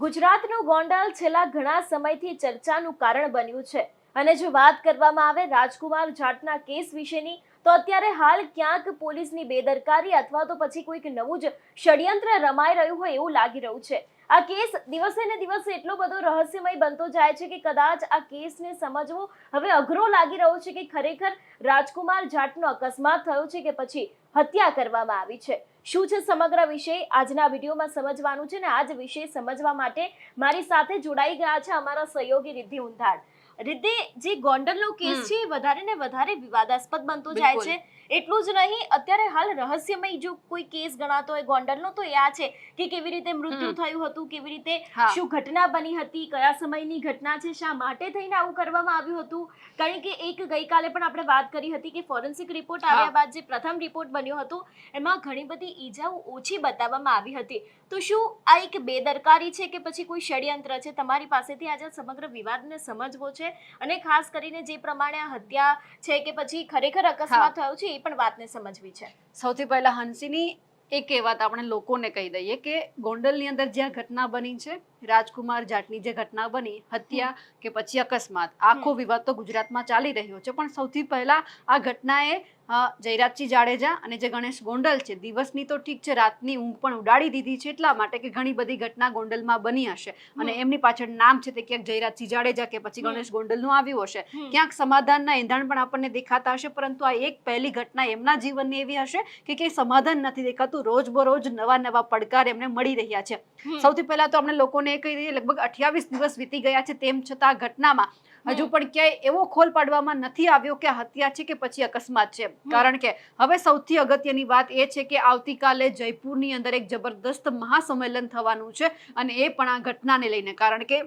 ગુજરાતનું ગોંડલ છેલ્લા ઘણા સમયથી ચર્ચાનું કારણ બન્યું છે. અને જો વાત કરવામાં આવે રાજકુમાર જાટના કેસ વિશેની, તો અત્યારે હાલ ક્યાંક પોલીસની બેદરકારી અથવા તો પછી કોઈક નવું જ ષડયંત્ર રમાઈ રહ્યું હોય એવું લાગી રહ્યું છે. આ કેસ દિવસે ને દિવસે એટલો બધો રહસ્યમય બનતો જાય છે કે કદાચ આ કેસને સમજવો હવે અઘરો લાગી રહ્યો છે કે ખરેખર રાજકુમાર જાટનો અકસ્માત થયો છે કે પછી હત્યા કરવામાં આવી છે. શું છે સમગ્ર વિષય? આજના વિડીયોમાં સમજવાનું છે ને આજ વિષય સમજવા માટે મારી સાથે જોડાઈ ગયા છે અમારા સહયોગી રિદ્ધિ ઉંધાડ રિદ્ધિ જે ગોંડલનો કેસ છે એ વધારે ને વધારે વિવાદાસ્પદ બનતો જાય છે. એટલું જ નહીં અત્યારે હાલ રહસ્યમય જો કોઈ કેસ ગણાતો હોય ગોંડલનો તો એ આ છે કે કેવી રીતે મૃત્યુ થયું હતું કેવી રીતે શું ઘટના બની હતી કયા સમયની ઘટના છે શા માટે થઈને આવું કરવામાં આવ્યું હતું. કારણ કે એક ગઈકાલે પણ આપણે વાત કરી હતી કે ફોરેન્સિક રિપોર્ટ આવ્યા બાદ જે પ્રથમ રિપોર્ટ બન્યો હતો એમાં ઘણી બધી ઈજાઓ ઓછી બતાવવામાં આવી હતી. તો શું આ એક બેદરકારી છે કે પછી કોઈ ષડયંત્ર છે? તમારી પાસેથી આજે સમગ્ર વિવાદને સમજવો છે? અને ખાસ કરીને જે પ્રમાણે આ હત્યા છે કે પછી ખરેખર અકસ્માત થયો છે એ પણ વાતને સમજવી છે. સૌથી પહેલા હંસીની એક એ વાત આપણે લોકોને કહી દઈએ કે ગોંડલની અંદર જે આ ઘટના બની છે રાજકુમાર જાટની જે ઘટના બની હત્યા કે પછી અકસ્માત આખો વિવાદ તો ગુજરાતમાં ચાલી રહ્યો છે પણ સૌથી પહેલા આ ઘટનાએ જયરાજસિંહ જાડેજા અને જે ગણેશ ગોંડલ છે દિવસની તો ઠીક છે રાતની ઊંઘ પણ ઉડાડી દીધી છે એટલા માટે કે ઘણી બધી ઘટના ગોંડલમાં બની હશે અને એમની પાછળ નામ છે તે ક્યાંક જયરાજસિંહ જાડેજા કે પછી ગણેશ ગોંડલનું આવ્યું હશે. ક્યાંક સમાધાનના એંધાણ પણ આપણને દેખાતા હશે પરંતુ આ એક પહેલી ઘટના એમના જીવનની એવી હશે કે ક્યાંય સમાધાન નથી દેખાતું. રોજબરોજ નવા નવા પડકાર એમને મળી રહ્યા છે. સૌથી પહેલા તો આપણે લોકોને એ કહી દઈએ લગભગ અઠ્યાવીસ દિવસ વીતી ગયા છે તેમ છતાં ઘટનામાં હજુ પણ ક્યાંય એવો ખોલ પાડવામાં નથી આવ્યો કે હત્યા છે કે પછી અકસ્માત છે. કારણ કે હવે સૌથી અગત્યની વાત એ છે કે આવતીકાલે જયપુરની અંદર એક જબરદસ્ત મહાસંમેલન થવાનું છે અને એ પણ આ ઘટનાને લઈને. કારણ કે.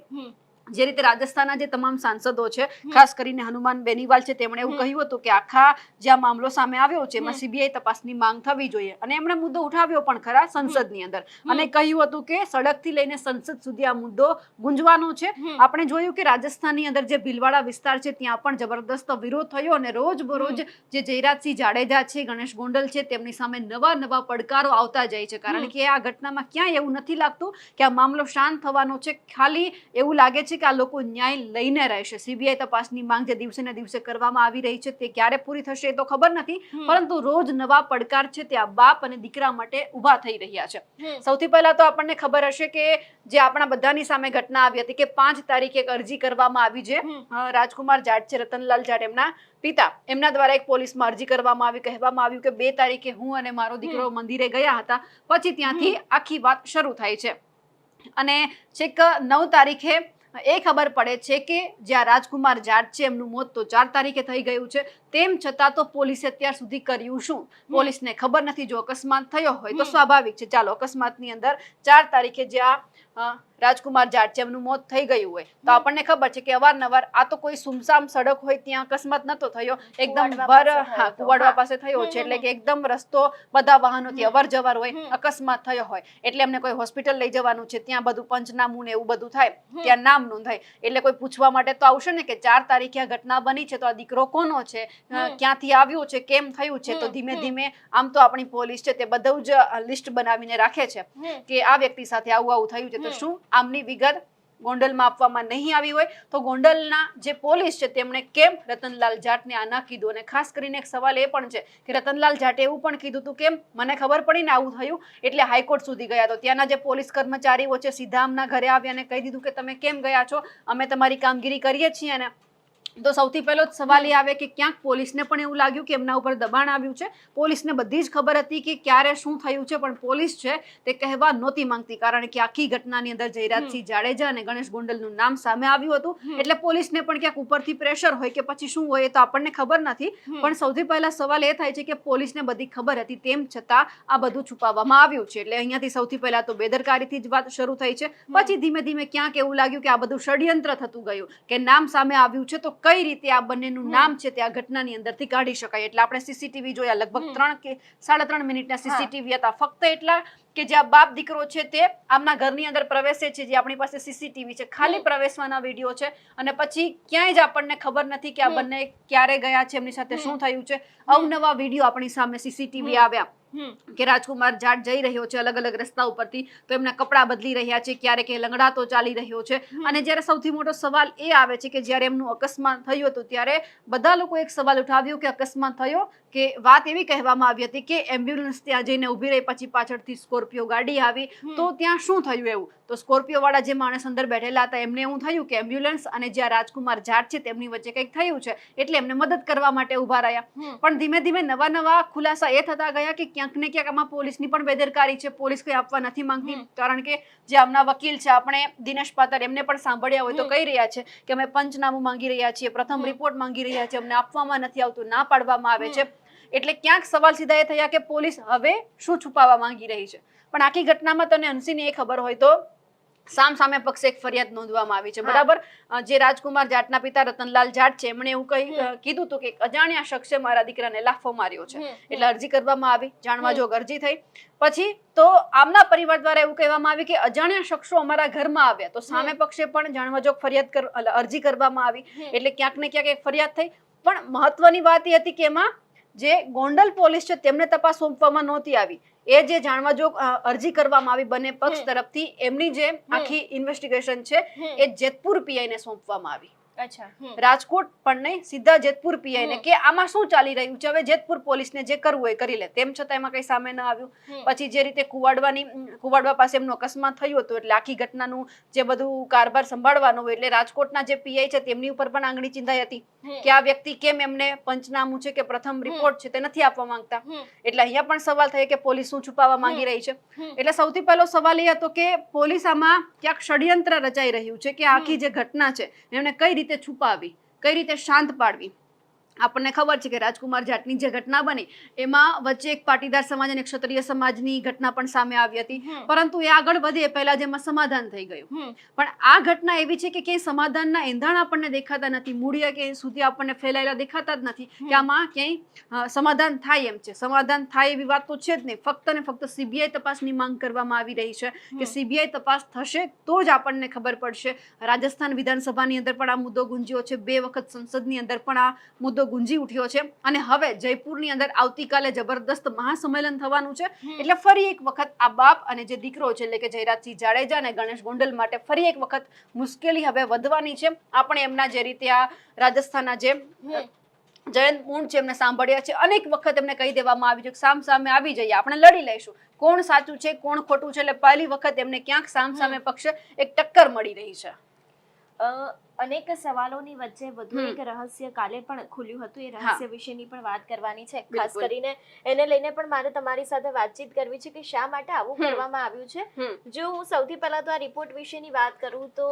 જે રીતે રાજસ્થાનના જે તમામ સાંસદો છે ખાસ કરીને હનુમાન બેનીવાલ છે તેમણે એવું કહ્યું હતું કે આખા જે આ મામલો સામે આવ્યો છે એમાં. સીબીઆઈ તપાસની માંગ થવી જોઈએ. અને એમણે મુદ્દો ઉઠાવ્યો પણ ખરા સંસદની અંદર. અને કહ્યું હતું કે સડકથી લઈને સંસદ સુધી આ મુદ્દો ગુંજવાનો છે. આપણે જોયું કે રાજસ્થાનની અંદર જે ભીલવાડા વિસ્તાર છે ત્યાં પણ જબરદસ્ત વિરોધ થયો અને રોજ બરોજ જે જયરાજસિંહ જાડેજા છે ગણેશ ગોંડલ છે તેમની સામે નવા નવા પડકારો આવતા જાય છે. કારણ કે આ ઘટનામાં ક્યાંય એવું નથી લાગતું કે આ મામલો શાંત થવાનો છે. ખાલી એવું લાગે છે કે આ લોકો ન્યાય લઈને રહેશે સીબીઆઈ તપાસની માંગ જે દિવસે ને દિવસે કરવામાં આવી રહી છે તે ક્યારે પૂરી થશે એ તો ખબર નથી પરંતુ રોજ નવા પડકાર છે તે આ બાપ અને દીકરા માટે ઊભા થઈ રહ્યા છે. સૌથી પહેલા તો આપણને ખબર હશે કે જે આપણા બધાની સામે ઘટના આવી હતી કે પાંચ તારીખે એક અરજી કરવામાં આવી છે. રાજકુમાર જાટ છે રતનલાલ જાટ એમના પિતા. એમના દ્વારા એક પોલીસમાં અરજી કરવામાં આવી કહેવામાં આવ્યું કે બે તારીખે હું અને મારો દીકરો મંદિરે ગયા હતા. પછી ત્યાંથી આખી વાત શરૂ થાય છે. અને છેક નવ તારીખે એ ખબર પડે છે કે જ્યાં રાજકુમાર જાટ છે એમનું મોત તો ચાર તારીખે થઈ ગયું છે તેમ છતાં તો પોલીસે અત્યાર સુધી કર્યું શું? પોલીસને ખબર નથી જો અકસ્માત થયો હોય તો સ્વાભાવિક છે. ચાલો અકસ્માતની અંદર ચાર તારીખે જે આ અ, રાજકુમાર જાટ મોત થઈ ગયું હોય. તો આપણને ખબર છે કે અવારનવાર આ તો કોઈ સુમસામ સડક હોય ત્યાં અકસ્માત નતો થયો. એકદમ ભર હા કુવાડવા પાસે થયો છે એટલે કે એકદમ રસ્તો બધા વાહનોથી અવર જવર હોય અકસ્માત થયો હોય. એટલે એમને કોઈ હોસ્પિટલ લઈ જવાનું છે ત્યાં બધું પંચનામું ને એવું બધું થાય ત્યાં નામ નોંધાય. એટલે કોઈ પૂછવા માટે તો આવશે ને કે ચાર તારીખે આ ઘટના બની છે તો આ દીકરો કોનો છે? ક્યાંથી આવ્યો છે? કેમ થયું છે? તો ધીમે ધીમે આમ તો આપણી પોલીસ છે તે બધું જ લિસ્ટ બનાવીને રાખે છે કે આ વ્યક્તિ સાથે આવું આવું થયું છે. તો શું આમની વિગત ગોંડલમાં આપવામાં નહીં આવી હોય તો ગોંડલના જે પોલીસ છે તેમણે કેમ રતનલાલ જાટને આ ના કીધું? અને ખાસ કરીને એક સવાલ એ પણ છે કે રતનલાલ જાટે એવું પણ કીધું હતું કેમ? મને ખબર પડી ને આવું થયું એટલે હાઈકોર્ટ સુધી ગયા તો. ત્યાંના જે પોલીસ કર્મચારીઓ છે, સીધા ઘરે આવ્યા અને કહી દીધું કે તમે કેમ ગયા છો? અમે તમારી કામગીરી કરીએ છીએ ને તો સૌથી પહેલો જ સવાલ એ આવે કે ક્યાંક પોલીસને પણ એવું લાગ્યું કે એમના ઉપર દબાણ આવ્યું છે? પોલીસને બધી જ ખબર હતી કે ક્યારે શું થયું છે પણ પોલીસ છે તે કહેવા નહોતી માંગતી કારણ કે આખી ઘટનાની અંદર જયરાજસિંહ જાડેજા અને ગણેશ ગોંડલનું નામ સામે આવ્યું હતું. એટલે પોલીસને પણ ક્યાંક ઉપરથી પ્રેશર હોય કે પછી શું હોય એ તો આપણને ખબર નથી. પણ સૌથી પહેલા સવાલ એ થાય છે કે પોલીસને બધી ખબર હતી તેમ છતાં આ બધું છુપાવવામાં આવ્યું છે. એટલે અહીંયાથી સૌથી પહેલા તો બેદરકારીથી જ વાત શરૂ થઈ છે. પછી ધીમે ધીમે ક્યાંક એવું લાગ્યું કે આ બધું ષડયંત્ર થતું ગયું કે નામ સામે આવ્યું છે તો કઈ રીતે આ બંનેનું નામ છે તે આ ઘટનાની અંદરથી કાઢી શકાય? એટલે આપણે સીસીટીવી જોયા લગભગ ત્રણ કે સાડા ત્રણ મિનિટના સીસીટીવી હતા. ફક્ત એટલા કે જે આ બાપ દીકરો છે તે આમના ઘરની અંદર પ્રવેશે છે જે આપણી પાસે સીસીટીવી છે. ખાલી પ્રવેશવાના વીડિયો છે અને પછી ક્યાંય જ આપણને ખબર નથી કે આ બંને ક્યારે ગયા છે એમની સાથે શું થયું છે. અવનવા વીડિયો આપણી સામે સીસીટીવી આવ્યા. કે રાજકુમાર જાટ જઈ રહ્યો છે અલગ અલગ રસ્તા ઉપરથી તો એમના કપડાં બદલી રહ્યા છે ક્યારેક એ લંગડાતો ચાલી રહ્યો છે. અને જ્યારે સૌથી મોટો સવાલ એ આવે છે કે જ્યારે એમનું અકસ્માત થયું હતું ત્યારે બધા લોકો એક સવાલ ઉઠાવ્યો કે અકસ્માત થયો? કે વાત એવી કહેવામાં આવી હતી કે એમ્બ્યુલન્સ ત્યાં જઈને ઊભી રહી પછી પાછળથી સ્કોર્પિયો ગાડી આવી. તો ત્યાં શું થયું એવું? તો સ્કોર્પિયો વાળા જે માણસ અંદર બેઠેલા હતા એમને એવું થયું કે એમ્બ્યુલન્સ અને જ્યાં રાજકુમાર જાટ છે તેમની વચ્ચે કંઈક થયું છે એટલે એમને મદદ કરવા માટે ઊભા રહ્યા. પણ ધીમે ધીમે નવા નવા ખુલાસા એ થતા ગયા કે ક્યાંક ને ક્યાંક આમાં પોલીસની પણ બેદરકારી છે. પોલીસ કંઈ આપવા નથી માંગતી. કારણ કે જે આમના વકીલ છે આપણે દિનેશ પાતર એમને પણ સાંભળ્યા હોય તો કહી રહ્યા છે કે અમે પંચનામું માંગી રહ્યા છીએ પ્રથમ રિપોર્ટ માંગી રહ્યા છીએ અમને આપવામાં નથી આવતું ના પાડવામાં આવે છે. એટલે ક્યાંક સવાલ સીધા એ થયા કે પોલીસ હવે શું છુપાવવા માંગી રહી છે? પણ આખી ઘટનામાં તને અંશીને એ ખબર હોય તો? સામ સામે પક્ષે એક ફરિયાદ નોંધવામાં આવી છે. બરાબર? જે રાજકુમાર જાટના પિતા રતનલાલ જાટ છે એમણે એવું કહી કીધું હતું કે અજાણ્યા શખ્સે મારા દીકરાને લાફો માર્યો છે. એટલે અરજી કરવામાં આવી. જાણવા જો અરજી થઈ. પછી તો આમના પરિવાર દ્વારા એવું કહેવામાં આવ્યું કે અજાણ્યા શખ્સો અમારા ઘરમાં આવ્યા. તો સામે પક્ષે પણ જાણવા જોગ ફરિયાદ કર અરજી કરવામાં આવી. એટલે ક્યાંક ને ક્યાંક એક ફરિયાદ થઈ. પણ મહત્વની વાત એ હતી કે એમાં જે ગોંડલ પોલીસ છે તેમને તપાસ સોંપવામાં નહોતી આવી. એ જે જાણવા જોગ અરજી કરવામાં આવી બંને પક્ષ તરફથી એમની જે આખી ઇન્વેસ્ટિગેશન છે એ જેતપુર પીઆઈ ને સોંપવામાં આવી. રાજકોટ પણ નહીં સીધા જેતપુર પીઆઈ ને કે આમાં શું ચાલી રહ્યું છે? હવે જેતપુર પોલીસને જે કરવું એ કરી લે. તેમ છતાં એમાં કઈ સામે ના આવ્યું. પછી જે રીતે કુવાડવાની કુવાડવા પાસે એમનો અકસ્માત થયો હતો એટલે આખી ઘટનાનું જે બધું કારભાર સંભાળવાનું હોય એટલે રાજકોટના જે પીઆઈ છે તેમની ઉપર પણ આંગળી ચિંધાઈ હતી કે આ વ્યક્તિ કેમ એમને પંચનામું છે કે પ્રથમ રિપોર્ટ છે તે નથી આપવા માંગતા? એટલે અહીંયા પણ સવાલ થયો કે પોલીસ શું છુપાવવા માંગી રહી છે? એટલે સૌથી પહેલો સવાલ એ હતો કે પોલીસ આમાં ક્યાંક ષડયંત્ર રચાઈ રહ્યું છે કે આખી જે ઘટના છે એમને કઈ રીતે છુપાવી કઈ રીતે શાંત પાડવી. આપણને ખબર છે કે રાજકુમાર જાટની જે ઘટના બની એમાં વચ્ચે એક પાટીદાર સમાજ અને ક્ષત્રિય સમાજની ઘટના પણ સામે આવી હતી. પરંતુ એ આગળ વધે એ પહેલા જેમાં સમાધાન થઈ ગયું. પણ આ ઘટના એવી છે કે ક્યાંય સમાધાનના એંધાણ આપણને દેખાતા નથી મૂળિયા કે સુધી આપણને ફેલાયેલા દેખાતા જ નથી કે આમાં ક્યાંય સમાધાન થાય એમ છે. સમાધાન થાય એવી વાત તો છે જ નહીં. ફક્ત ને ફક્ત સીબીઆઈ તપાસની માંગ કરવામાં આવી રહી છે કે સીબીઆઈ તપાસ થશે તો જ આપણને ખબર પડશે. રાજસ્થાન વિધાનસભાની અંદર પણ આ મુદ્દો ગુંજ્યો છે. બે વખત સંસદની અંદર પણ આ મુદ્દો ગુંજી ઉઠ્યો છે અને હવે જયપુરની અંદર આવતીકાલે જબરદસ્ત મહાસંમેલન થવાનું છે. એટલે ફરી એક વખત આ બાપ અને જે દીકરો છે એટલે કે જયરાજસિંહ જાડેજા અને ગણેશ ગોંડલ માટે ફરી એક વખત મુશ્કેલી હવે વધવાની છે. આપણે એમના જે રીતે આ રાજસ્થાનના જે જયંત મૂળ છે એમને સાંભળ્યા છે. અનેક વખત એમને કહી દેવામાં આવ્યું છે કે સામ સામે આવી જઈએ આપણે લડી લઈશું. કોણ સાચું છે કોણ ખોટું છે એટલે પહેલી વખત એમને ક્યાંક સામ સામે પક્ષે એક ટક્કર મળી રહી છે. અનેક સવાલોની વચ્ચે વધુ એક રહસ્ય કાલે પણ ખુલ્યું હતું. એ રહસ્ય વિશેની પણ વાત કરવાની છે. ખાસ કરીને એને લઈને પણ મારે તમારી સાથે વાતચીત કરવી છે કે શા માટે આવું કરવામાં આવ્યું છે. જો હું સૌથી પહેલા તો આ રિપોર્ટ વિશેની વાત કરું તો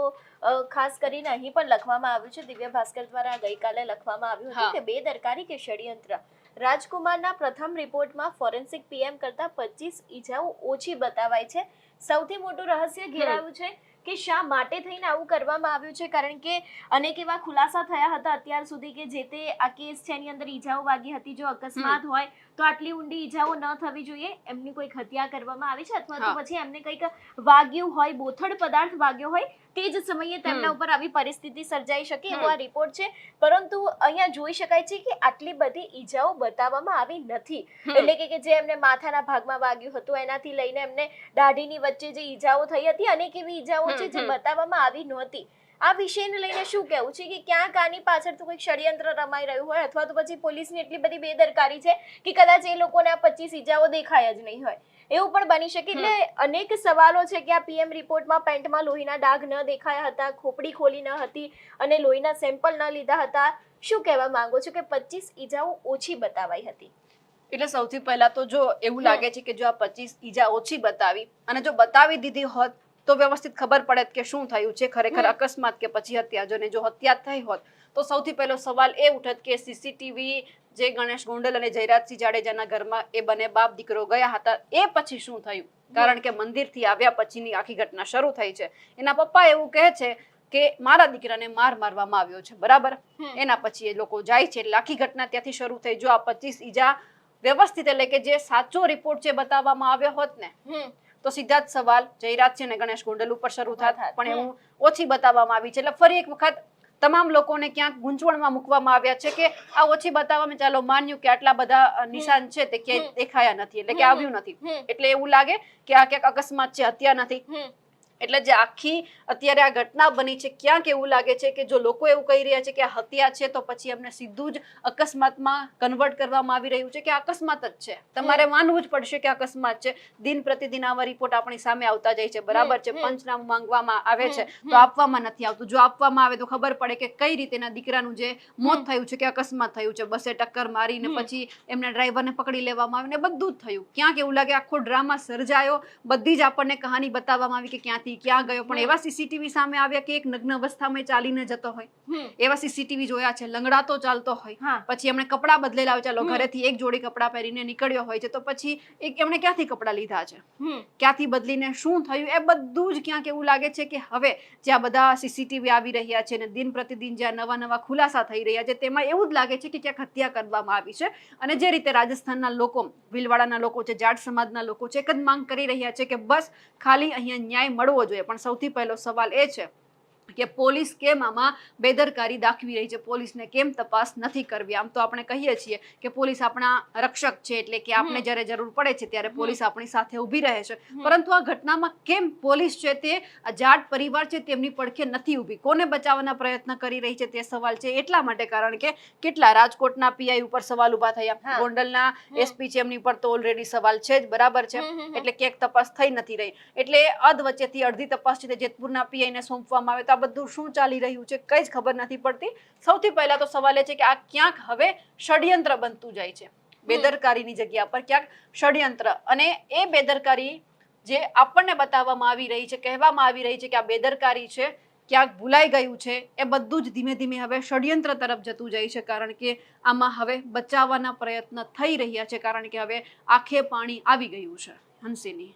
ખાસ કરીને અહીં પણ લખવામાં આવ્યું છે. દિવ્ય ભાસ્કર દ્વારા ગઈકાલે લખવામાં આવ્યું. હતું કે બેદરકારી કે ષડયંત્ર. રાજકુમારના પ્રથમ રિપોર્ટમાં ફોરેન્સિક પીએમ કરતા પચીસ ઈજાઓ ઓછી બતાવાય છે. સૌથી મોટું રહસ્ય ઘેરાયું છે. કે શા માટે થઈને આવું કરવામાં આવ્યું છે? કારણ કે અનેક એવા ખુલાસા થયા હતા અત્યાર સુધી કે જે તે આ કેસ છે એની અંદર ઈજાઓ વાગી હતી જો અકસ્માત હોય તો આટલી ઊંડી ઈજાઓ ન થવી જોઈએ એમની કોઈક હત્યા કરવામાં આવી છે અથવા તો પછી એમને કંઈક વાગ્યું હોય બોથડ પદાર્થ વાગ્યો હોય તે જ સમયે તેમના ઉપર આવી પરિસ્થિતિ સર્જાઈ શકે એવો આ રિપોર્ટ છે. પરંતુ અહીંયા જોઈ શકાય છે કે આટલી બધી ઈજાઓ બતાવવામાં આવી નથી. એટલે કે જે એમને માથાના ભાગમાં વાગ્યું હતું એનાથી લઈને એમને દાઢીની વચ્ચે જે ઈજાઓ થઈ હતી અનેક એવી ઈજાઓ છે જે બતાવવામાં આવી નહોતી. આ વિષયને લઈને શું કહેવું છે કે ક્યાંક આની પાછળ તો કોઈક ષડયંત્ર રમાઈ રહ્યું હોય અથવા તો પછી પોલીસની એટલી બધી બેદરકારી છે કે કદાચ એ લોકોને આ પચીસ ઈજાઓ દેખાય જ નહીં હોય. એવું પણ બની શકે એટલે અનેક સવાલો છે કે આ પીએમ રિપોર્ટમાં પેન્ટમાં લોહીના ડાઘ ન દેખાયા હતા ખોપડી ખોલી ન હતી અને લોહીના સેમ્પલ ન લીધા હતા. શું કહેવા માંગો છો કે પચીસ ઈજાઓ ઓછી બતાવાઈ હતી? એટલે સૌથી પહેલા તો જો એવું લાગે છે કે જો આ પચીસ ઈજા ઓછી બતાવી અને જો બતાવી દીધી હોત તો વ્યવસ્થિત ખબર પડે કે શું થયું છે ખરેખર અકસ્માત કે પછી હત્યા જોને જો હત્યા થઈ હોત તો સૌથી પહેલો સવાલ એ ઉઠત કે સીસીટીવી જે ગણેશ ગોંડલ અને જયરાજસિંહ જાડેજાના ઘરમાં એ બંને બાપ દીકરો ગયા હતા એ પછી શું થયું? કારણ કે મંદિરથી આવ્યા પછીની આખી ઘટના શરૂ થઈ છે. એના પપ્પા એવું કહે છે કે મારા દીકરાને માર મારવામાં આવ્યો છે બરાબર? એના પછી એ લોકો જાય છે એટલે આખી ઘટના ત્યાંથી શરૂ થઈ જો આ પચીસ ઈજા વ્યવસ્થિત એટલે કે જે સાચો રિપોર્ટ છે બતાવવામાં આવ્યો હોત ને તો સીધા જ સવાલ જયરાજ છે ને ગણેશ ગોંડલ ઉપર શરૂ થાત. પણ એવું ઓછી બતાવવામાં આવી છે. એટલે ફરી એક વખત તમામ લોકોને ક્યાંક ગુંચવણમાં મૂકવામાં આવ્યા છે કે આ ઓછી બતાવવામાં ચાલો માન્યું કે આટલા બધા નિશાન છે તે ક્યાંય દેખાયા નથી. એટલે કે આવ્યું નથી. એટલે એવું લાગે કે આ ક્યાંક અકસ્માત છે હત્યા નથી. એટલે જે આખી અત્યારે આ ઘટના બની છે ક્યાંક એવું લાગે છે કે જો લોકો એવું કહી રહ્યા છે કે આ હત્યા છે તો પછી એમને સીધું જ અકસ્માતમાં કન્વર્ટ કરવામાં આવી રહ્યું છે કે અકસ્માત જ છે? તમારે માનવું જ પડશે કે અકસ્માત છે. દિન પ્રતિદિન આવા રિપોર્ટ આપણી સામે આવતા જાય છે. બરાબર છે. પંચનામું માંગવામાં આવે છે. તો આપવામાં નથી આવતું. જો આપવામાં આવે તો ખબર પડે કે કઈ રીતે એના દીકરાનું જે મોત થયું છે કે અકસ્માત થયું છે. બસે ટક્કર મારીને પછી એમના ડ્રાઈવરને પકડી લેવામાં આવે ને બધું જ થયું. ક્યાંક એવું લાગે આખો ડ્રામા સર્જાયો. બધી જ આપણને કહાની બતાવવામાં આવી કે ક્યાંથી ક્યાં ગયો? પણ એવા સીસીટીવી સામે આવ્યા કે એક નગ્ન અવસ્થામાં ચાલીને જતો હોય. એવા સીસીટીવી જોયા છે લંગડાતો ચાલતો હોય. પછી એમણે કપડાં બદલેલા હોય ચાલો ઘરેથી એક જોડી કપડાં પહેરીને નીકળ્યો હોય છે તો પછી એક એમણે ક્યાંથી કપડાં લીધા છે? ક્યાંથી બદલીને શું થયું? એ બધું જ ક્યાંક એવું લાગે છે કે હવે જ્યાં બધા સીસીટીવી આવી રહ્યા છે અને દિન પ્રતિદિન જ્યાં નવા નવા ખુલાસા થઈ રહ્યા છે તેમાં એવું જ લાગે છે કે ક્યાંક હત્યા કરવામાં આવી છે. અને જે રીતે રાજસ્થાનના લોકો ભીલવાડાના લોકો છે જાટ સમાજના લોકો છે એક જ માંગ કરી રહ્યા છે કે બસ ખાલી અહીંયા ન્યાય મળવો જોઈએ. પણ સૌથી પહેલો સવાલ એ છે કે પોલીસ કેમ આમાં બેદરકારી દાખવી રહી છે? પોલીસને કેમ તપાસ નથી કરવી? આમ તો આપણે કહીએ છીએ કે પોલીસ આપણા રક્ષક છે એટલે કે આપણે જ્યારે જરૂર પડે છે ત્યારે પોલીસ આપણી સાથે ઊભી રહે છે. પરંતુ આ ઘટનામાં કેમ પોલીસ છે તે જાટ પરિવાર છે તેમની પડખે નથી ઊભી? કોને બચાવવાના પ્રયત્ન કરી રહી છે તે સવાલ છે એટલા માટે કારણ કે કેટલા રાજકોટના પીઆઈ ઉપર સવાલ ઊભા થયા. ગોંડલના. એસપી છે એમની પર તો ઓલરેડી સવાલ છે જ બરાબર છે. એટલે ક્યાંક તપાસ થઈ નથી રહી. એટલે અધ વચ્ચેથી અડધી તપાસ છે તે જેતપુરના પીઆઈ ને સોંપવામાં આવે તો આ બધું શું ચાલી રહ્યું છે કઈ જ ખબર નથી પડતી. સૌથી પહેલા તો સવાલ એ છે કે આ ક્યાંક હવે ષડયંત્ર બનતું જાય છે. બેદરકારીની જગ્યા પર ક્યાંક ષડયંત્ર. અને એ બેદરકારી જે આપણને બતાવવામાં આવી રહી છે કહેવામાં આવી રહી છે કે આ બેદરકારી છે ક્યાંક ભૂલાઈ ગયું છે એ બધું જ ધીમે ધીમે હવે ષડયંત્ર તરફ જતું જાય છે કારણ કે આમાં હવે બચાવવાના પ્રયત્ન થઈ રહ્યા છે કારણ કે હવે આખે પાણી આવી ગયું છે હંસિની.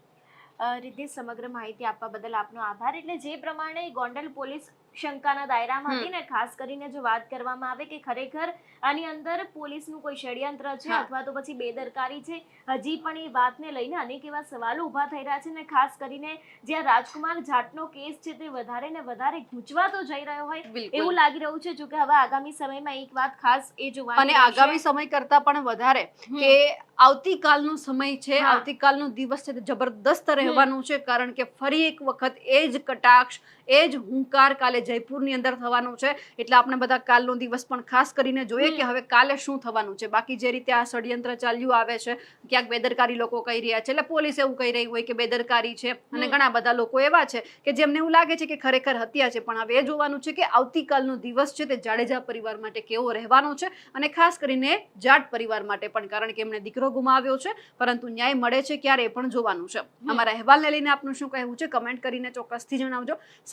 રિદ્ધિ સમગ્ર માહિતી આપવા બદલ આપનો આભાર. એટલે જે પ્રમાણે ગોંડલ પોલીસ શંકાના દાયરામાં હતી ને? ખાસ કરીને જો વાત કરવામાં આવે કે ખરેખર આની અંદર પોલીસનું કોઈ ષડયંત્ર છે અથવા તો પછી બેદરકારી છે હજી પણ એ વાતને લઈને અનેક એવા સવાલો ઊભા થઈ રહ્યા છે ને ખાસ કરીને જ્યાં રાજકુમાર જાટનો કેસ છે તે વધારે ને વધારે ગૂંચવાતો જઈ રહ્યો હોય એવું લાગી રહ્યું છે જો કે હવે આગામી સમયમાં એક વાત ખાસ એ જોવાની અને આગામી સમય કરતા પણ વધારે. કે આવતીકાલનો સમય છે. આવતીકાલનો દિવસ છે તે જબરદસ્ત રહેવાનું છે કારણ કે ફરી એક વખત એ જ કટાક્ષ એ જ હુંકાર કાલે જયપુરની અંદર થવાનો છે. એટલે આપણે બધા કાલનો દિવસ પણ ખાસ કરીને જોઈએ કે હવે કાલે શું થવાનું છે. બાકી જે રીતે આ ષડયંત્ર ચાલ્યું આવે છે ક્યાંક બેદરકારી લોકો કહી રહ્યા છે એટલે પોલીસ એવું કહી રહી હોય કે બેદરકારી છે. અને ઘણા બધા લોકો એવા છે કે જેમને એવું લાગે છે કે ખરેખર હત્યા છે. પણ હવે એ જોવાનું છે કે આવતીકાલનો દિવસ છે તે જાડેજા પરિવાર માટે કેવો રહેવાનો છે અને ખાસ કરીને જાટ પરિવાર માટે પણ કારણ કે એમણે દીકરો ગુમાવ્યો છે. પરંતુ ન્યાય મળે છે ક્યારે એ પણ જોવાનું છે. અમારા અહેવાલને લઈને આપનું શું કહેવું છે? કમેન્ટ કરીને ચોક્કસથી જણાવજો.